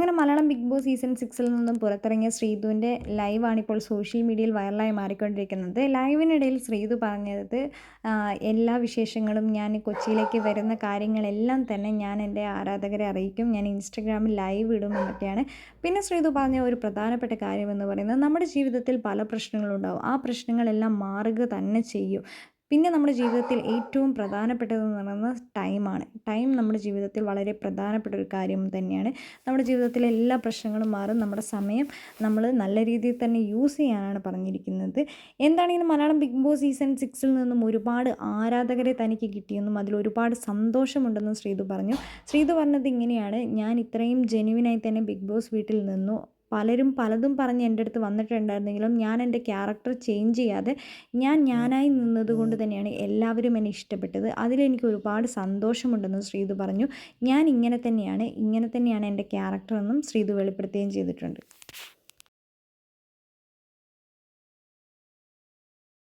അങ്ങനെ Malayalam big boss season സിക്സിൽ നിന്നും പുറത്തിറങ്ങിയ ശ്രീതുവിന്റെ ലൈവാണ് ഇപ്പോൾ സോഷ്യൽ മീഡിയയിൽ വൈറലായി മാറിക്കൊണ്ടിരിക്കുന്നത്. ലൈവിനിടയിൽ ശ്രീതു പറഞ്ഞത് എല്ലാ വിശേഷങ്ങളും ഞാൻ കൊച്ചിയിലേക്ക് വരുന്ന കാര്യങ്ങളെല്ലാം തന്നെ ഞാൻ എന്റെ ആരാധകരെ അറിയിക്കും. ഞാൻ ഇൻസ്റ്റഗ്രാമിൽ ലൈവ് ഇടും എന്നൊക്കെയാണ്. പിന്നെ ശ്രീതു പറഞ്ഞ ഒരു പ്രധാനപ്പെട്ട കാര്യം എന്ന് പറയുന്നത് നമ്മുടെ ജീവിതത്തിൽ പല പ്രശ്നങ്ങളുണ്ടാവും. ആ പ്രശ്നങ്ങളെല്ലാം മാറുക തന്നെ ചെയ്യും. പിന്നെ നമ്മുടെ ജീവിതത്തിൽ ഏറ്റവും പ്രധാനപ്പെട്ടതെന്ന് പറയുന്നത് ടൈമാണ്. ടൈം നമ്മുടെ ജീവിതത്തിൽ വളരെ പ്രധാനപ്പെട്ട ഒരു കാര്യം തന്നെയാണ്. നമ്മുടെ ജീവിതത്തിലെ എല്ലാ പ്രശ്നങ്ങളും മാറും. നമ്മുടെ സമയം നമ്മൾ നല്ല രീതിയിൽ തന്നെ യൂസ് ചെയ്യാനാണ് പറഞ്ഞിരിക്കുന്നത്. എന്താണെങ്കിലും മലയാളം ബിഗ് ബോസ് സീസൺ സിക്സിൽ നിന്നും ഒരുപാട് ആരാധകരെ തനിക്ക് കിട്ടിയെന്നും അതിൽ ഒരുപാട് സന്തോഷമുണ്ടെന്നും ശ്രീതു പറഞ്ഞു. ശ്രീതു പറഞ്ഞത് ഇങ്ങനെയാണ്. ഞാൻ ഇത്രയും ജെനുവിനായി തന്നെ ബിഗ് ബോസ് വീട്ടിൽ നിന്നു. പലരും പലതും പറഞ്ഞ് എന്റെ അടുത്ത് വന്നിട്ടുണ്ടായിരുന്നെങ്കിലും ഞാൻ എന്റെ ക്യാരക്ടർ ചേഞ്ച് ചെയ്യാതെ ഞാൻ ഞാനായി നിന്നതുകൊണ്ട് തന്നെയാണ് എല്ലാവരും എന്നെ ഇഷ്ടപ്പെട്ടത്. അതിലെനിക്ക് ഒരുപാട് സന്തോഷമുണ്ടെന്നും ശ്രീതു പറഞ്ഞു. ഞാൻ ഇങ്ങനെ തന്നെയാണ് ഇങ്ങനെ തന്നെയാണ് എന്റെ ക്യാരക്ടർ എന്നും ശ്രീതു വെളിപ്പെടുത്തുകയും ചെയ്തിട്ടുണ്ട്.